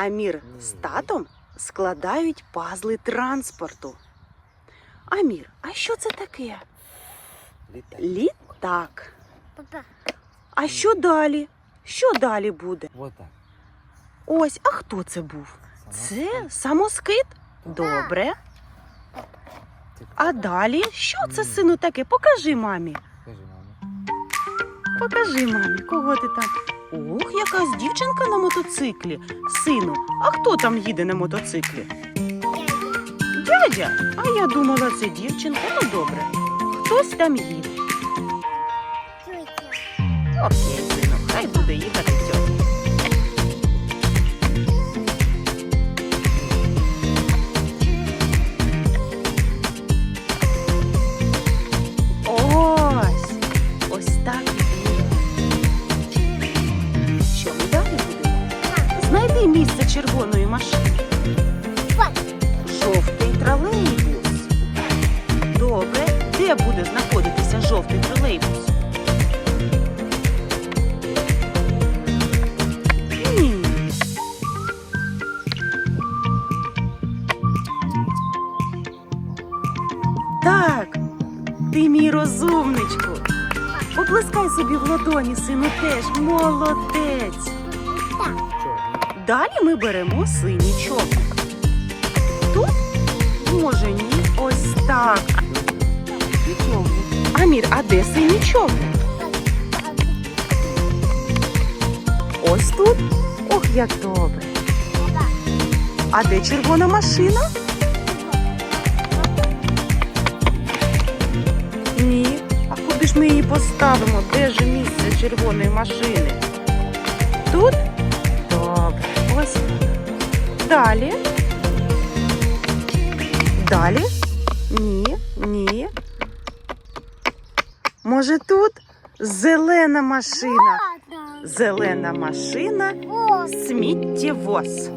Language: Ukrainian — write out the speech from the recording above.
Амір з татом складають пазли транспорту. Амір, а що це таке? Літак. А що далі? Що далі буде? Ось, а хто це був? Це самоскид? Добре. А далі? Що це, сину, таке? Покажи мамі. Мамі. Покажи мамі, кого ти там. Ох, якась дівчинка на мотоциклі. Сину, а хто там їде на мотоциклі? Дядя. А я думала, це дівчинка. Ну добре. Хтось там їде. Окей, Знайди місце червоної машини. Жовтий тролейбус. Добре, де буде знаходитися жовтий тролейбус? Так, ти мій розумничку. Поплескай собі в ладоні, сину, теж. Молодець. Так. Далі ми беремо синій човник. Тут? Може ні, ось так. Амір, а де синій човник? Ось тут? Ох, як добре. А де червона машина? Ні. А куди ж ми її поставимо? Де ж місце червоної машини? Тут? Далі. Далі? Ні, ні. Може тут? Зелена машина. Зелена машина сміттєвоз.